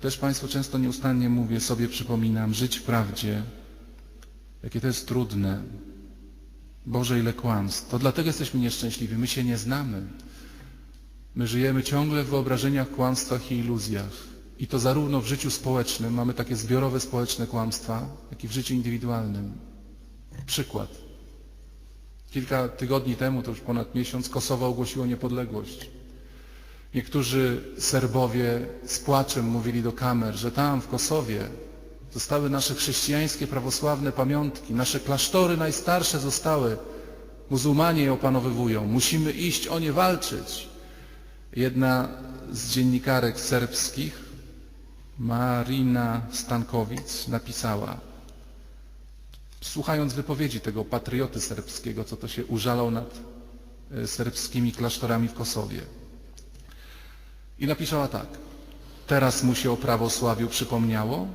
Też Państwu często nieustannie mówię, sobie przypominam, żyć w prawdzie, jakie to jest trudne. Boże, ile kłamstw. To dlatego jesteśmy nieszczęśliwi. My się nie znamy. My żyjemy ciągle w wyobrażeniach, kłamstwach i iluzjach. I to zarówno w życiu społecznym, mamy takie zbiorowe społeczne kłamstwa, jak i w życiu indywidualnym. Przykład. Kilka tygodni temu, to już ponad miesiąc, Kosowo ogłosiło niepodległość. Niektórzy Serbowie z płaczem mówili do kamer, że tam w Kosowie zostały nasze chrześcijańskie, prawosławne pamiątki, nasze klasztory najstarsze zostały, muzułmanie je opanowywują, musimy iść o nie walczyć. Jedna z dziennikarek serbskich, Marina Stankowic, napisała, słuchając wypowiedzi tego patrioty serbskiego, co to się użalał nad e, serbskimi klasztorami w Kosowie. I napisała tak. Teraz mu się o prawosławiu przypomniało?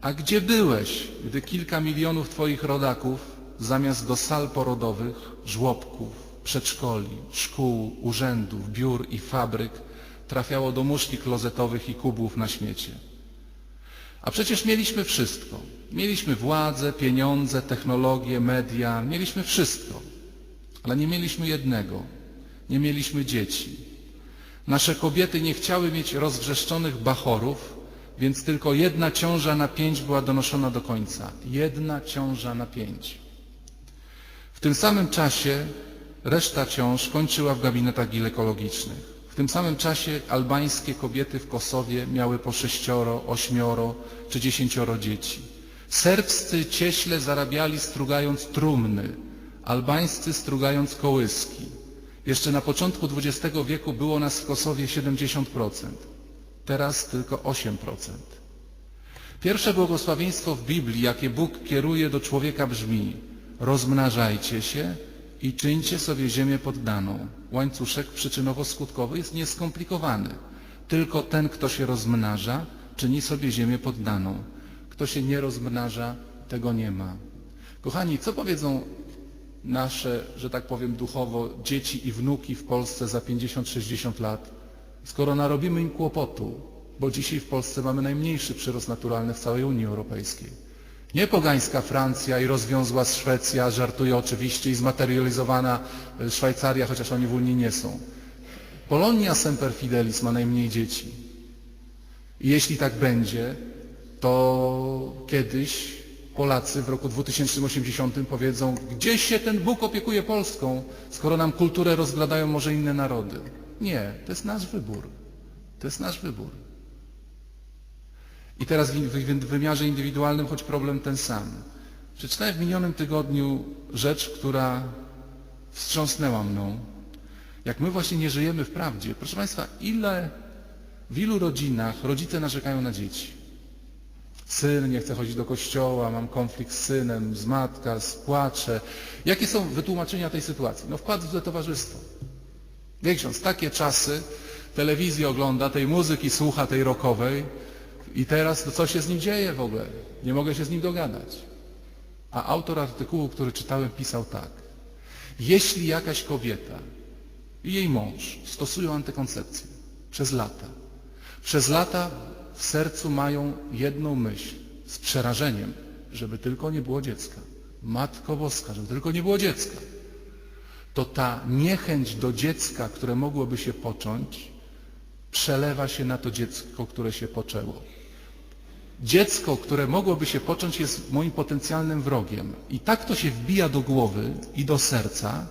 A gdzie byłeś, gdy kilka milionów twoich rodaków zamiast do sal porodowych, żłobków, przedszkoli, szkół, urzędów, biur i fabryk trafiało do muszli klozetowych i kubłów na śmiecie? A przecież mieliśmy wszystko. Mieliśmy władzę, pieniądze, technologię, media, mieliśmy wszystko. Ale nie mieliśmy jednego. Nie mieliśmy dzieci. Nasze kobiety nie chciały mieć rozwrzeszczonych bachorów, więc tylko jedna ciąża na pięć była donoszona do końca. Jedna ciąża na pięć. W tym samym czasie reszta ciąż kończyła w gabinetach ginekologicznych. W tym samym czasie albańskie kobiety w Kosowie miały po sześcioro, ośmioro czy dziesięcioro dzieci. Serbscy cieśle zarabiali strugając trumny, albańscy strugając kołyski. Jeszcze na początku XX wieku było nas w Kosowie 70%, teraz tylko 8%. Pierwsze błogosławieństwo w Biblii, jakie Bóg kieruje do człowieka brzmi rozmnażajcie się i czyńcie sobie ziemię poddaną. Łańcuszek przyczynowo-skutkowy jest nieskomplikowany. Tylko ten, kto się rozmnaża, czyni sobie ziemię poddaną. Kto się nie rozmnaża, tego nie ma. Kochani, co powiedzą nasze, że tak powiem duchowo, dzieci i wnuki w Polsce za 50-60 lat, skoro narobimy im kłopotu, bo dzisiaj w Polsce mamy najmniejszy przyrost naturalny w całej Unii Europejskiej. Nie pogańska Francja i rozwiązła Szwecja, żartuję oczywiście, i zmaterializowana e, Szwajcaria, chociaż oni w Unii nie są. Polonia Semper Fidelis ma najmniej dzieci. I jeśli tak będzie, to kiedyś Polacy w roku 2080 powiedzą, gdzie się ten Bóg opiekuje Polską, skoro nam kulturę rozgladają może inne narody. Nie, to jest nasz wybór. To jest nasz wybór. I teraz w, wymiarze indywidualnym, choć problem ten sam. Przeczytałem w minionym tygodniu rzecz, która wstrząsnęła mną. Jak my właśnie nie żyjemy w prawdzie. Proszę Państwa, ile w ilu rodzinach rodzice narzekają na dzieci? Syn nie chce chodzić do kościoła, mam konflikt z synem, z matka, z płacze. Jakie są wytłumaczenia tej sytuacji? No wkład w towarzystwo. Wie ksiądz, takie czasy, telewizję ogląda, tej muzyki słucha, tej rockowej i teraz no co się z nim dzieje w ogóle? Nie mogę się z nim dogadać. A autor artykułu, który czytałem, pisał tak. Jeśli jakaś kobieta i jej mąż stosują antykoncepcję przez lata, przez lata w sercu mają jedną myśl z przerażeniem, żeby tylko nie było dziecka. Matko Boska, żeby tylko nie było dziecka. To ta niechęć do dziecka, które mogłoby się począć, przelewa się na to dziecko, które się poczęło. Dziecko, które mogłoby się począć, jest moim potencjalnym wrogiem. I tak to się wbija do głowy i do serca,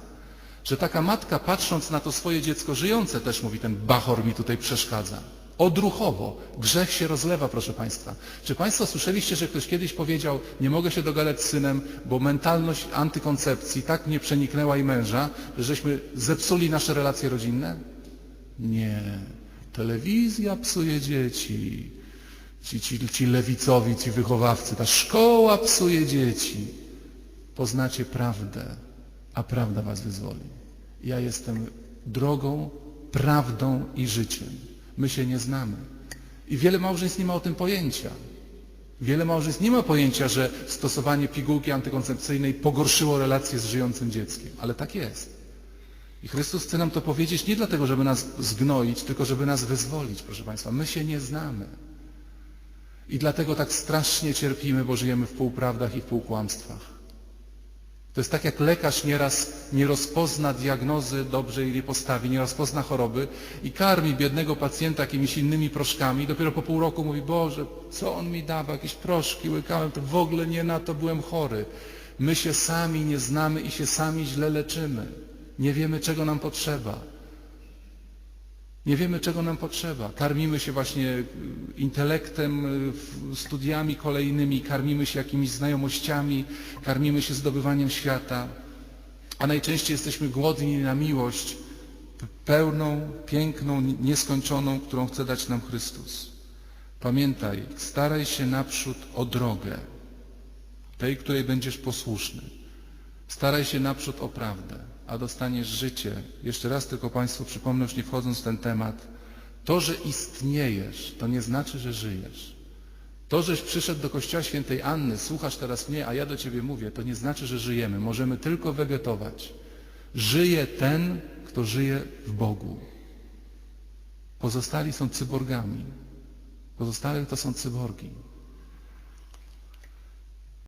że taka matka patrząc na to swoje dziecko żyjące, też mówi, ten bachor mi tutaj przeszkadza. Odruchowo. Grzech się rozlewa, proszę Państwa. Czy Państwo słyszeliście, że ktoś kiedyś powiedział, nie mogę się dogadać z synem, bo mentalność antykoncepcji tak mnie przeniknęła i męża, że żeśmy zepsuli nasze relacje rodzinne? Nie. Telewizja psuje dzieci. Ci, ci, ci lewicowi, ci wychowawcy. Ta szkoła psuje dzieci. Poznacie prawdę, a prawda was wyzwoli. Ja jestem drogą, prawdą i życiem. My się nie znamy. I wiele małżeństw nie ma o tym pojęcia. Wiele małżeństw nie ma pojęcia, że stosowanie pigułki antykoncepcyjnej pogorszyło relacje z żyjącym dzieckiem. Ale tak jest. I Chrystus chce nam to powiedzieć nie dlatego, żeby nas zgnoić, tylko żeby nas wyzwolić, proszę Państwa. My się nie znamy. I dlatego tak strasznie cierpimy, bo żyjemy w półprawdach i w półkłamstwach. To jest tak, jak lekarz nieraz nie rozpozna diagnozy dobrze i nie postawi, nie rozpozna choroby i karmi biednego pacjenta jakimiś innymi proszkami. Dopiero po pół roku mówi, Boże, co on mi dawał, jakieś proszki łykałem, to w ogóle nie na to byłem chory. My się sami nie znamy i się sami źle leczymy. Nie wiemy, czego nam potrzeba. Nie wiemy, czego nam potrzeba. Karmimy się właśnie y, intelektem, y, studiami kolejnymi, karmimy się jakimiś znajomościami, karmimy się zdobywaniem świata, a najczęściej jesteśmy głodni na miłość pełną, piękną, nieskończoną, którą chce dać nam Chrystus. Pamiętaj, staraj się naprzód o drogę, tej, której będziesz posłuszny. Staraj się naprzód o prawdę, a dostaniesz życie. Jeszcze raz tylko Państwu przypomnę, już nie wchodząc w ten temat. To, że istniejesz, to nie znaczy, że żyjesz. To, żeś przyszedł do kościoła świętej Anny, słuchasz teraz mnie, a ja do ciebie mówię, to nie znaczy, że żyjemy. Możemy tylko wegetować. Żyje ten, kto żyje w Bogu. Pozostali są cyborgami. Pozostali to są cyborgi.